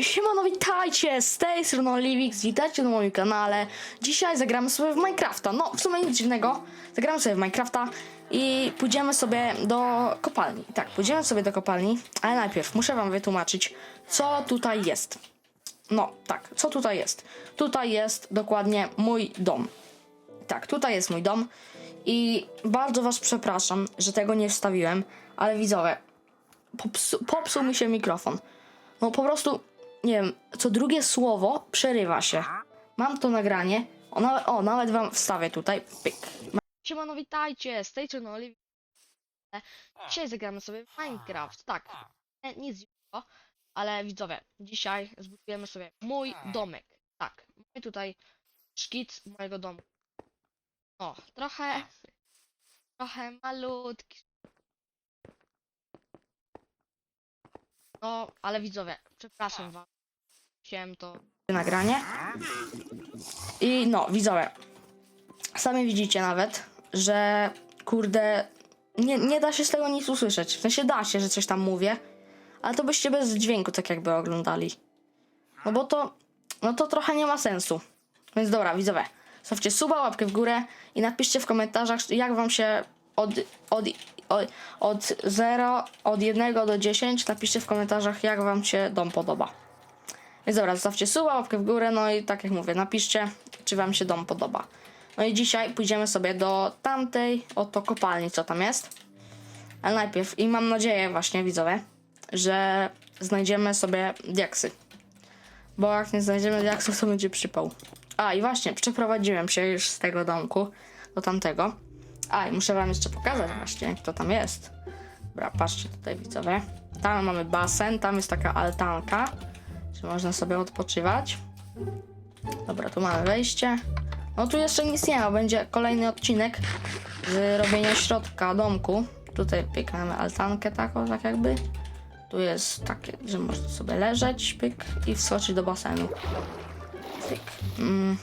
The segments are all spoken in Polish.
Siemano, witajcie! Z tej strony witajcie na moim kanale. Dzisiaj zagramy sobie w Minecrafta. No, w sumie nic dziwnego. Zagramy sobie w Minecrafta i pójdziemy sobie do kopalni. Tak, pójdziemy sobie do kopalni, ale najpierw muszę wam wytłumaczyć, co tutaj jest. No, tak, co tutaj jest? Tutaj jest dokładnie mój dom. Tak, tutaj jest mój dom i bardzo was przepraszam, że tego nie wstawiłem, ale widzowie, popsu, popsuł mi się mikrofon. No po prostu, nie wiem, co drugie słowo przerywa się. Mam to nagranie. O, nawet, o, nawet wam wstawię tutaj. Pyk. Siemano, witajcie, z tej strony Oliwia. Dzisiaj zagramy sobie Minecraft. Tak, nic dziwnego, ale widzowie, dzisiaj zbudujemy sobie mój domek. Tak, mamy tutaj szkic mojego domu. O, trochę, trochę malutki. No, ale widzowie, przepraszam wam. Chciałem to nagranie. I no, widzowie. Sami widzicie nawet, że kurde, nie, nie da się z tego nic usłyszeć. W sensie da się, że coś tam mówię, ale to byście bez dźwięku tak jakby oglądali. No bo to, no to trochę nie ma sensu. Więc dobra, widzowie, stawcie suba, łapkę w górę i napiszcie w komentarzach, jak wam się od, od, od, od 0, od 1 do 10, napiszcie w komentarzach, jak wam się dom podoba. Więc dobra, zostawcie suba, łapkę w górę, no i tak jak mówię, napiszcie, czy wam się dom podoba. No i dzisiaj pójdziemy sobie do tamtej oto kopalni, co tam jest. Ale najpierw, i mam nadzieję właśnie, widzowie, że znajdziemy sobie diaksy. Bo jak nie znajdziemy diaksów, to będzie przypał. A, i właśnie, przeprowadziłem się już z tego domku do tamtego. A, i muszę wam jeszcze pokazać właśnie, jak to tam jest. Dobra, patrzcie tutaj, widzowie. Tam mamy basen, tam jest taka altanka, że można sobie odpoczywać. Dobra, tu mamy wejście. No tu jeszcze nic nie ma, będzie kolejny odcinek z robienia środka domku. Tutaj pyk, mamy altankę taką, tak jakby. Tu jest takie, że można sobie leżeć, pyk i wskoczyć do basenu. Pyk. Mm,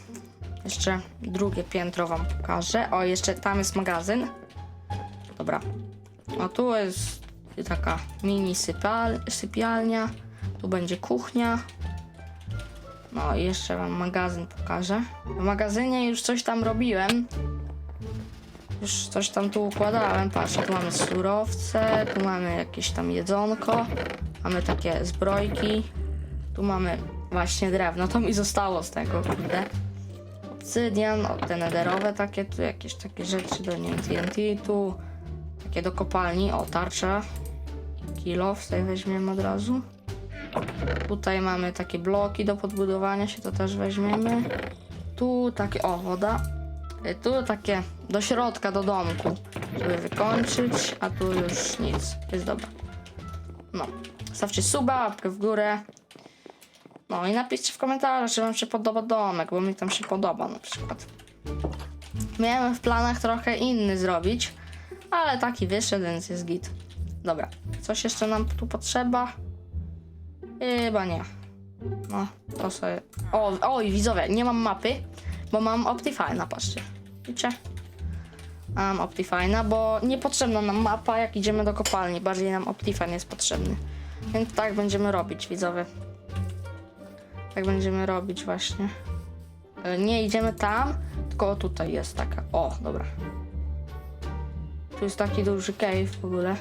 jeszcze drugie piętro wam pokażę. O, jeszcze tam jest magazyn. Dobra. A tu jest taka mini sypial sypialnia. Tu będzie kuchnia. No i jeszcze wam magazyn pokażę. W magazynie już coś tam robiłem. Już coś tam tu układałem. Patrzcie, tu mamy surowce, tu mamy jakieś tam jedzonko. Mamy takie zbrojki. Tu mamy właśnie drewno. To mi zostało z tego, kurde. Obsydian, te nederowe takie, tu jakieś takie rzeczy do niej TNT, tu takie do kopalni, o tarcza. Kilo, tutaj weźmiemy od razu. Tutaj mamy takie bloki do podbudowania się, to też weźmiemy. Tu takie, o woda. Y, Tu takie do środka, do domku, żeby wykończyć, a tu już nic. Jest dobra. No, stawcie suba, łapkę w górę. No i napiszcie w komentarzach, czy wam się podoba domek, bo mi tam się podoba na przykład. Miałem w planach trochę inny zrobić, ale taki wyszedł, więc jest git. Dobra, coś jeszcze nam tu potrzeba? Chyba nie. No, to sobie... O, oj, widzowie, nie mam mapy, bo mam Optifine'a, patrzcie. Widzicie? Mam Optifine'a, bo niepotrzebna nam mapa, jak idziemy do kopalni. Bardziej nam Optifine jest potrzebny. Więc tak będziemy robić, widzowie. Tak będziemy robić właśnie. E, Nie idziemy tam, tylko tutaj jest taka. O, dobra. Tu jest taki duży cave w ogóle.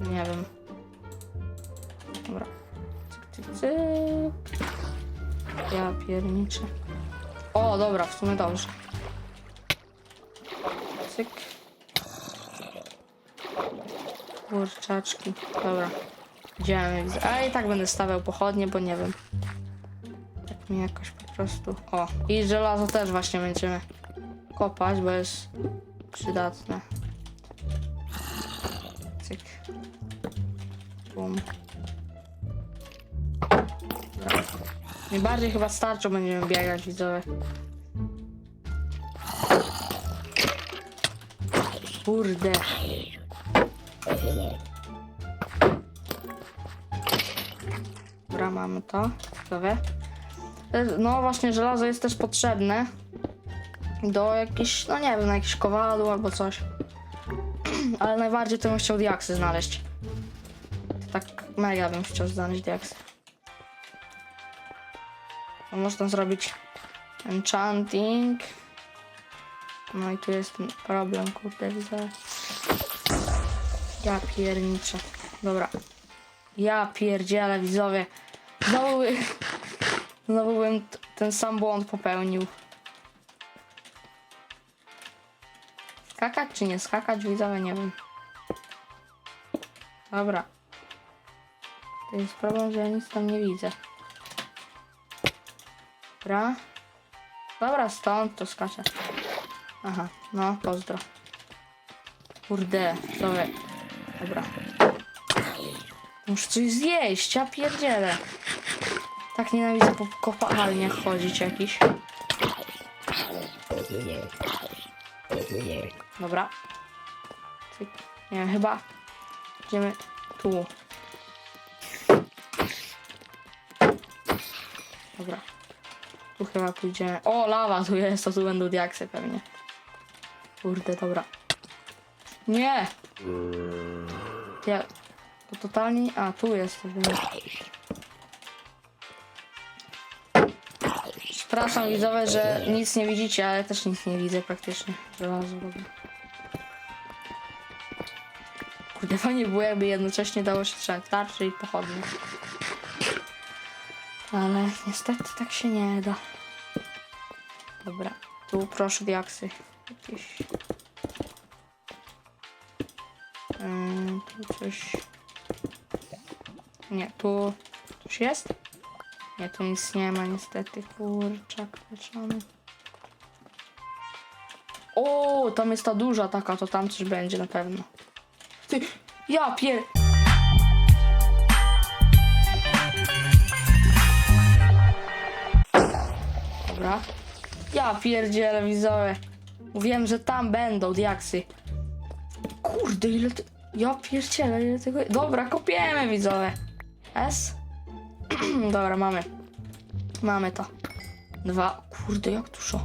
Nie wiem. Dobra. Cyk, cyk, cyk. Ja pierniczę. O, dobra, w sumie dobrze. Cyk. Kurczaczki. Dobra. Idziemy. A i tak będę stawiał pochodnie, bo nie wiem. Mi jakoś po prostu. O, i żelazo też właśnie będziemy kopać, bo jest przydatne. Cyk. Bum. Najbardziej chyba starczą będziemy biegać, widzowie. Kurde. Dobra, mamy to. Widzowie. E, No właśnie, żelazo jest też potrzebne do jakichś, no nie wiem, na jakieś kowadło albo coś. Ale najbardziej to bym chciał diaksy znaleźć. Tak mega bym chciał znaleźć diaksy. Można zrobić enchanting. No i tu jest problem, kurde, widzę. Ja pierniczę. Dobra. Ja pierdzielę, widzowie. Znowu, znowu bym ten sam błąd popełnił. Skakać czy nie skakać, widzowie, nie wiem. Dobra. To jest problem, że ja nic tam nie widzę. Dobra. Dobra, stąd to skacze. Aha, no, pozdro. Kurde, sobie. Dobra. Muszę coś zjeść, ja pierdzielę. Tak nienawidzę po kopalniach chodzić jakiś. Dobra. Nie wiem, chyba idziemy tu. Dobra. Tu chyba pójdziemy. O, lawa tu jest, to tu będą diaksy pewnie. Kurde, dobra. Nie! Ja... To totalnie... A, tu jest. Przepraszam widzowie, że nic nie widzicie, ale też nic nie widzę praktycznie. Żelazo robię. Kurde, fajnie było jakby jednocześnie dało się trzymać tarczy i pochodnie. Ale niestety tak się nie da. Dobra, tu proszę diaksy. Jakieś... Ym, tu coś... Nie, tu coś jest? Nie, tu nic nie ma niestety. Kurczak pieczony. O, tam jest ta duża taka, to tam coś będzie na pewno. Ty, ja pier... Dobra. Ja pierdzielę widzowie. Mówiłem, że tam będą diaksy. Kurde, ile ty... Ja pierdzielę, ile tego... Dobra, kopiemy widzowie. S? Dobra, mamy. Mamy to. Dwa. Kurde, jak dużo.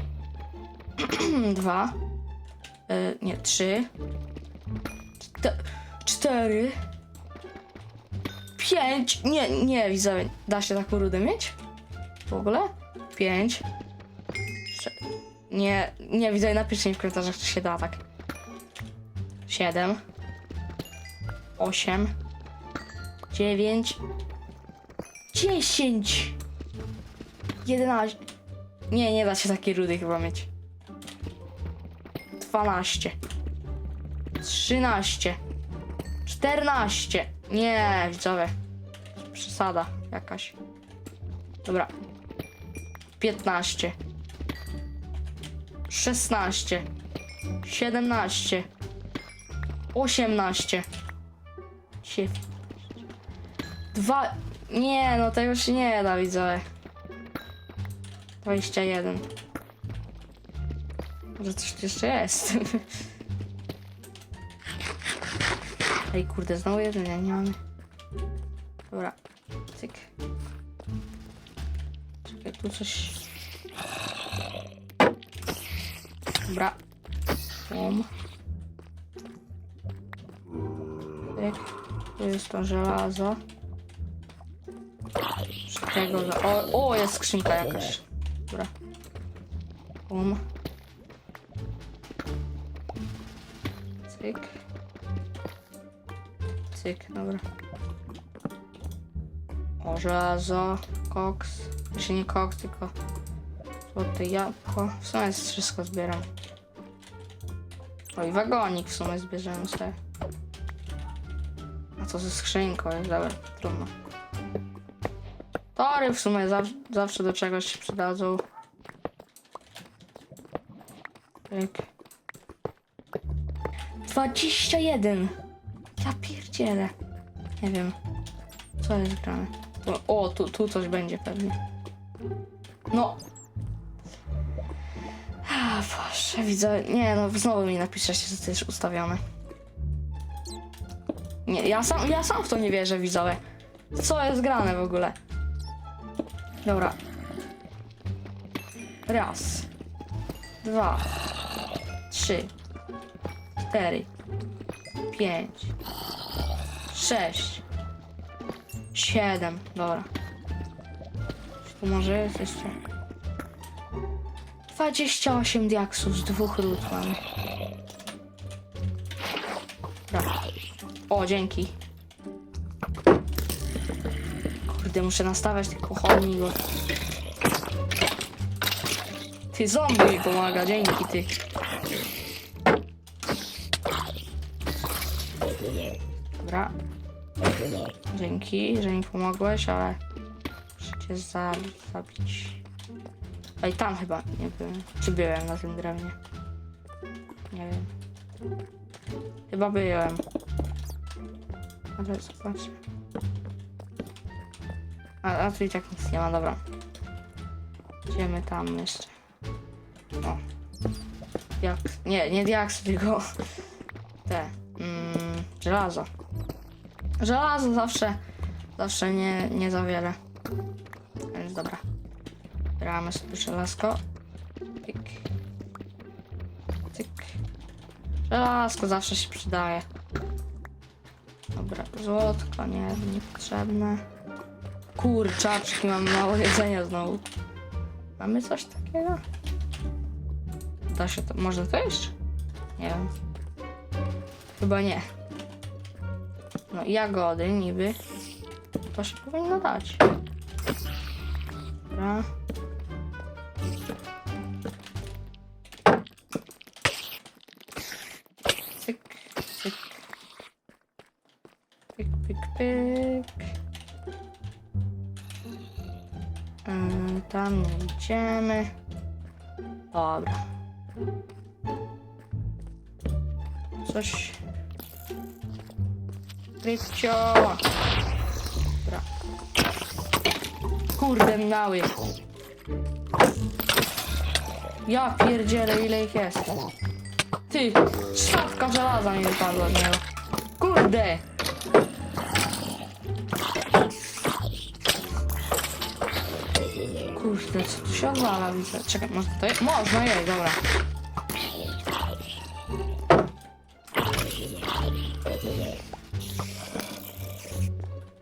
Dwa. Y, nie, trzy. Czte- cztery. Pięć. Nie, nie, widzowie. Da się taką rudę mieć? W ogóle? Pięć. Sze- Nie, nie, widzowie, napiszcie mi w komentarzach, czy się da tak. Siedem. Osiem. Dziewięć. Dziesięć. Jedenaście. Nie, nie da się takiej rudy chyba mieć. Dwanaście. Trzynaście. Czternaście. Nie, widzowie. Przesada jakaś. Dobra. Piętnaście. Szesnaście. Siedemnaście. Osiemnaście. Sie... Dwa... Nie, no tego się nie da, widzowie. 21. Może coś tu jeszcze jest. Ej, kurde, znowu jedzenia nie mamy. Dobra, cyk. Czekaj, tu coś... Dobra. Cyk. Tu jest to żelazo. Tego, że... O, o, jest skrzynka jakaś. Dobra. Bum. Cyk. Cyk, dobra. O, żelazo, koks. Znaczy nie koks, tylko złote jabłko. W sumie wszystko zbieram. O, i wagonik w sumie zbierzemy sobie. A co ze skrzynką jest? Dobra, trudno. Tory w sumie zaw zawsze do czegoś się przydadzą. Pyk. 21! Ja pierdzielę. Nie wiem. Co jest grane? O, o tu, tu coś będzie pewnie. No. A, widzę. Nie, no znowu mi napiszecie, że to jest ustawione. Nie, ja sam, ja sam w to nie wierzę, widzowie. Co jest grane w ogóle? Dobra. Raz. Dwa. Trzy. Cztery. Pięć. Sześć. Siedem. Dobra. Tu może jest jeszcze. 28 diaksów z dwóch mamy. Dobra. O, dzięki. Kurde, muszę nastawiać tych pochodni, bo... Ty, zombie mi pomaga, dzięki ty. Dobra. Dzięki, że mi pomogłeś, ale muszę cię za, zabić. I tam chyba nie byłem. Czy byłem na tym drewnie? Nie wiem. Chyba byłem. Ale zobaczmy. A, a tu i tak nic nie ma, dobra. Idziemy tam jeszcze. O. Jak? Nie, nie diaks, tylko te. Mm, żelazo. Żelazo zawsze, zawsze nie, nie za wiele. Więc dobra. Bramy sobie żelazko. Pyk. Cyk. Żelazko zawsze się przydaje. Dobra, złotko nie, niepotrzebne. Kurczaczki, mam mało jedzenia znowu. Mamy coś takiego? Da się to, można to? Nie wiem. Chyba nie. No jagody niby. To się powinno dać. Dobra. Tam nie idziemy. Dobra. Coś. Rybcio. Dobra. Kurde mały. Ja pierdzielę ile ich jest. Ty, szafka żelaza mi wypadła z niego. Kurde. Się odwala widzę. Czekaj, może jest? Można jej, dobra.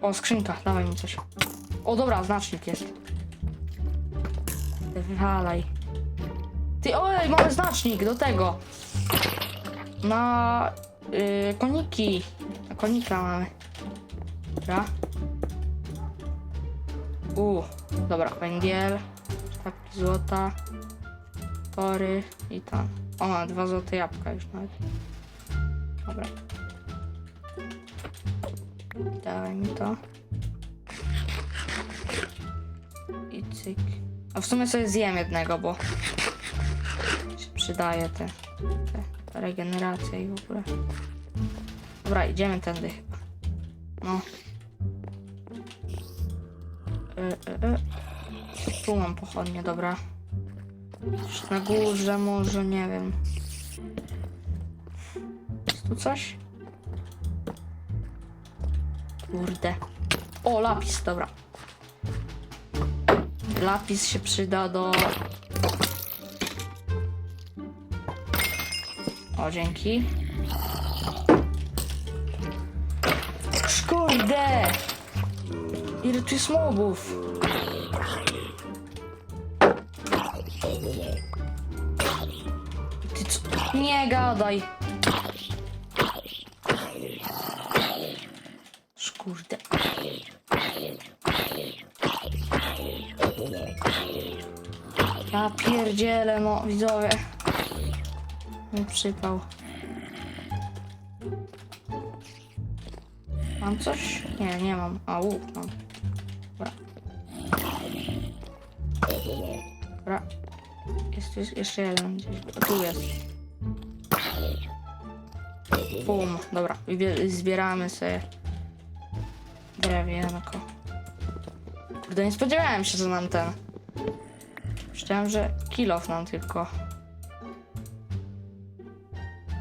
O, skrzynka, dawaj mi coś. O, dobra, znacznik jest. Wywalaj. Ty, oj, mamy znacznik do tego. Na y, koniki. Na konika mamy. Dobra. U, dobra, węgiel, sztabki złota, tory i tam. O, dwa złote jabłka już nawet. Dobra. Dawaj mi to. I cyk. A w sumie sobie zjem jednego, bo się przydaje te, te, regeneracje i w ogóle. Dobra, idziemy tędy chyba. No. Y, y, y. Tu mam pochodnie, dobra. Na górze może, nie wiem. Jest tu coś? Kurde. O, lapis, dobra. Lapis się przyda do... O, dzięki. Kurde! Ile tu jest mobów? Nie gadaj. Kurde. Ja pierdzielę, no widzowie. Mi przypał. Mam coś? Nie, nie mam. A łuk mam. Dobra. Dobra. Jest, jest jeszcze jeden tu jest. Bum. Dobra. Zbieramy sobie drewienko. Kurde, nie spodziewałem się, że nam ten. Myślałem, że kilof nam tylko.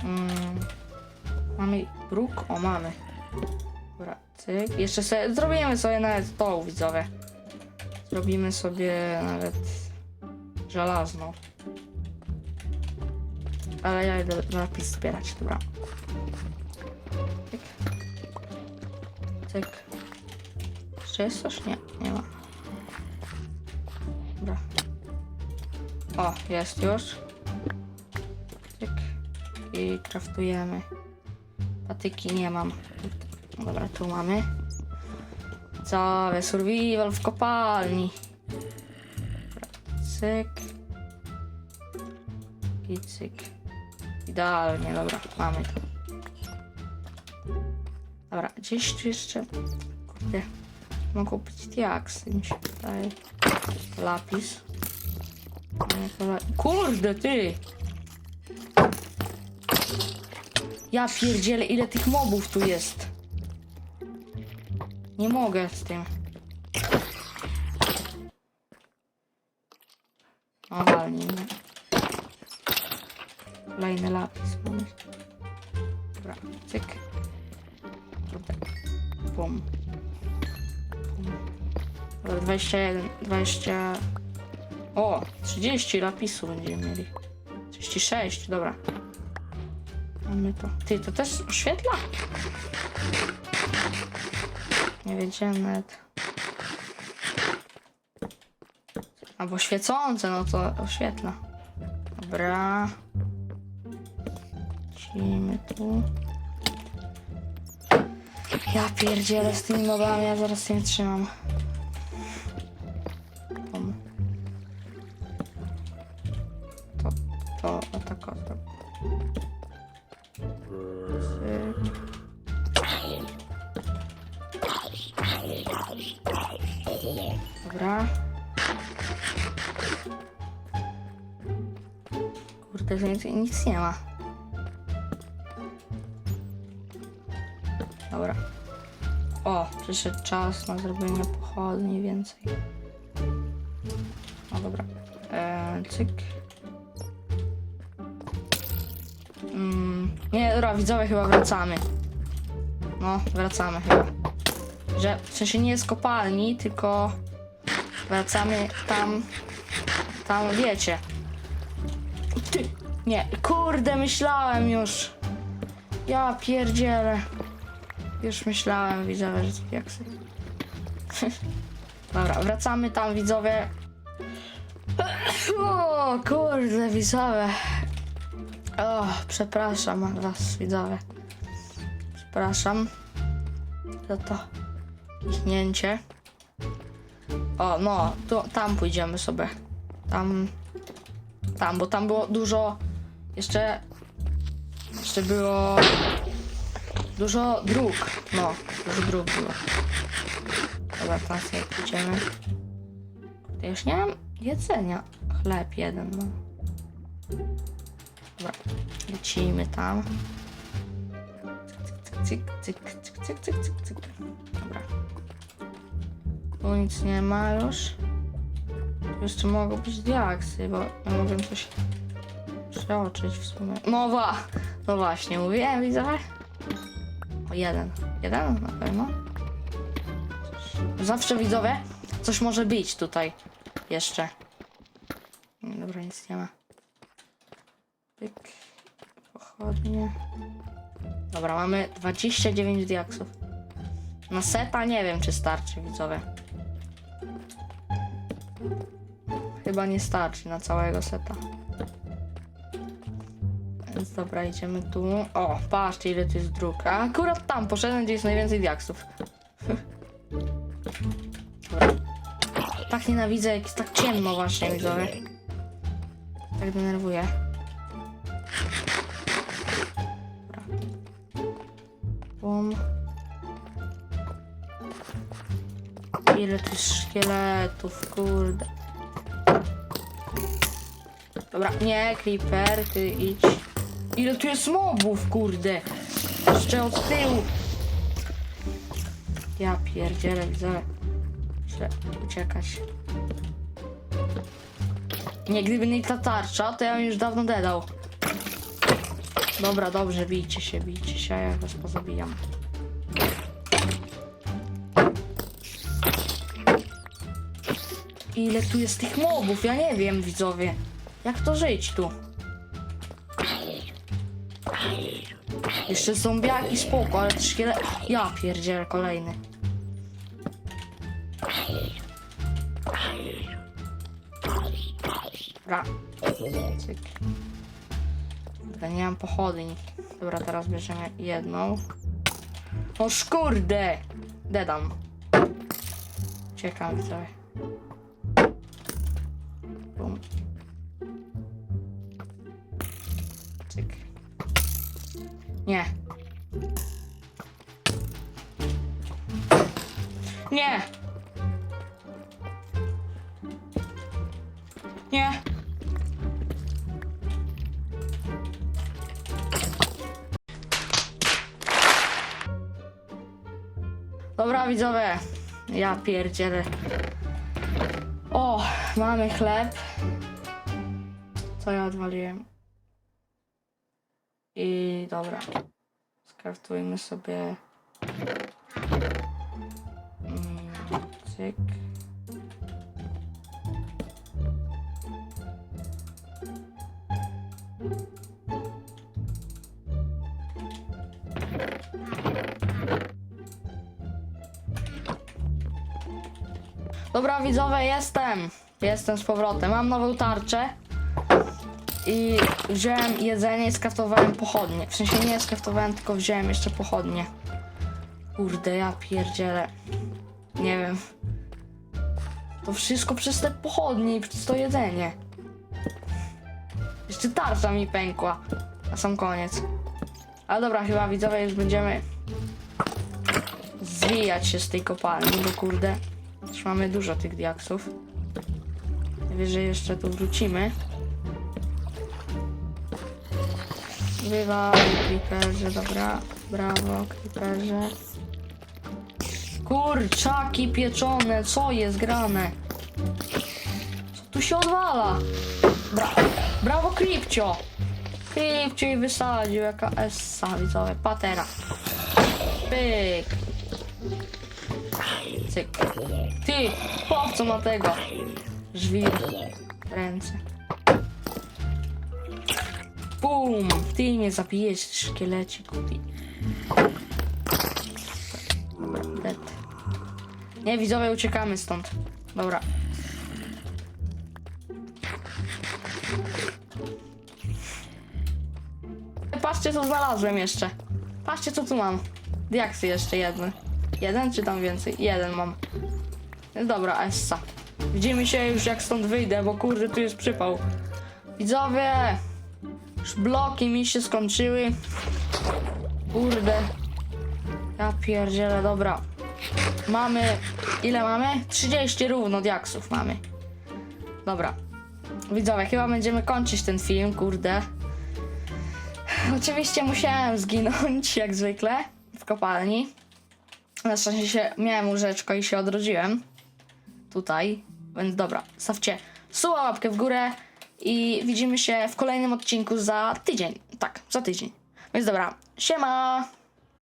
Mm. Mamy bruk? O, mamy. Dobra, cyk. Jeszcze sobie, zrobimy sobie nawet to, widzowie. Zrobimy sobie nawet żelazną. Ale ja idę napis zbierać, dobra. Cyk. Cyk. Czy jest coś? Nie, nie ma. Dobra. O, jest już. Cyk. I kraftujemy. Patyki nie mam. Dobra, tu mamy. Cały survival w kopalni. Dobra, Cyk. I cyk. Idealnie, dobra, mamy to. Dobra, gdzieś tu jeszcze. Kurde. Mogą kupić diaksy, mi się wydaje. Lapis. Nie, Kurde, ty! Ja pierdzielę, ile tych mobów tu jest. Nie mogę z tym. O, walnie mnie. Kolejny lapis. Dobra, cyk. Kurde. Bum. Dobra, 21, 20... O, 30 lapisu będziemy mieli. 36, dobra. Mamy to. Ty, to też oświetla? Nie wiedziałem nawet. Albo świecące, no to oświetla. Dobra. Tu. Ja pierdzielę z tymi mobami, ja zaraz nie trzymam. To, to, o tak, o. Dobra. Kurde, nic, nic nie ma. Dobra. O, przyszedł czas na zrobienie pochodni więcej. No dobra. Eee, cyk. Mm, nie, dobra, widzowie chyba wracamy. No, wracamy chyba. Że w sensie nie z kopalni, tylko wracamy tam. Tam wiecie. Ty, nie, kurde, myślałem już. Ja pierdzielę. Już myślałem, widzowie, że to diaksy. Dobra, wracamy tam, widzowie. O, kurde, widzowie. O, przepraszam was, widzowie. Przepraszam za to kichnięcie. O, no, tu, tam pójdziemy sobie. Tam, tam, bo tam było dużo, jeszcze, jeszcze było dużo dróg. No, dużo dróg było. Dobra, tam sobie pójdziemy. Ja już nie mam jedzenia. Chleb jeden, no. Dobra, lecimy tam. Cyk, cyk, cyk, cyk, cyk, cyk, cyk. Dobra. Tu nic nie ma już. Jeszcze mogą być diaksy, bo ja mogę coś przeoczyć w sumie. No wa! No właśnie, mówiłem, widzowie? Jeden. Jeden na pewno. Zawsze widzowie, coś może być tutaj jeszcze. Dobra, nic nie ma. Pyk. Pochodnie. Dobra, mamy 29 diaksów. Na seta nie wiem, czy starczy, widzowie. Chyba nie starczy na całego seta. Więc dobra, idziemy tu. O, patrzcie ile tu jest dróg. A akurat tam poszedłem, gdzie jest najwięcej diaksów. Tak nienawidzę, jak jest tak ciemno właśnie, widzowie. Tak denerwuje. Dobra. Bum. Ile tu jest szkieletów, kurde. Dobra, nie, creeper, ty idź. Ile tu jest mobów, kurde. Jeszcze od tyłu. Ja pierdzielę, widzę. Muszę uciekać. Nie, gdyby nie ta tarcza, to ja bym już dawno dedał. Dobra, dobrze, bijcie się, bijcie się, a ja was pozabijam. Ile tu jest tych mobów? Ja nie wiem, widzowie. Jak to żyć tu? Jeszcze zombiaki spoko, ale te szkielet... Ja pierdzielę kolejny. Dobra. Dobra, nie mam pochodni. Dobra, teraz bierzemy jedną. O szkurde! Dedam. Ciekawe sobie. Bum. Nie. Nie! Nie! Dobra widzowie, ja pierdzielę. O, mamy chleb. Co ja odwaliłem? I dobra. Skraftujmy sobie. Mm, cyk. Dobra widzowie, jestem. Jestem z powrotem. Mam nową tarczę. I wziąłem jedzenie i skaftowałem pochodnie. W sensie nie skaftowałem, tylko wziąłem jeszcze pochodnie. Kurde, ja pierdzielę. Nie wiem. To wszystko przez te pochodnie i przez to jedzenie. Jeszcze tarcza mi pękła. Na sam koniec. Ale dobra, chyba widzowie już będziemy zwijać się z tej kopalni, bo kurde, już mamy dużo tych diaksów. Najwyżej jeszcze tu wrócimy. Bywaj, creeperze, dobra. Brawo, creeperze. Kurczaki pieczone, co jest grane? Co tu się odwala? Bra brawo, Kripcio! Kripcio i wysadził, jaka essa, widzowie, patera. Pyk. Cyk. Ty, po co ma tego? Żwir. Ręce. Bum! Ty mnie zabijesz, szkieleciku. Ty. Dead. Nie, widzowie, uciekamy stąd. Dobra. Patrzcie, co znalazłem jeszcze. Patrzcie, co tu mam. Diaksy jeszcze jeden. Jeden czy tam więcej? Jeden mam. Dobra, Essa. Widzimy się już jak stąd wyjdę, bo kurde, tu jest przypał. Widzowie! Już bloki mi się skończyły. Kurde. Ja pierdzielę, dobra. Mamy... Ile mamy? 30 równo diaksów mamy. Dobra. Widzowie, chyba będziemy kończyć ten film, kurde. Oczywiście musiałem zginąć, jak zwykle, w kopalni. Na szczęście się, miałem łóżeczko i się odrodziłem. Tutaj. Więc dobra, stawcie suba łapkę w górę i widzimy się w kolejnym odcinku za tydzień. Tak, za tydzień. Więc dobra, siema!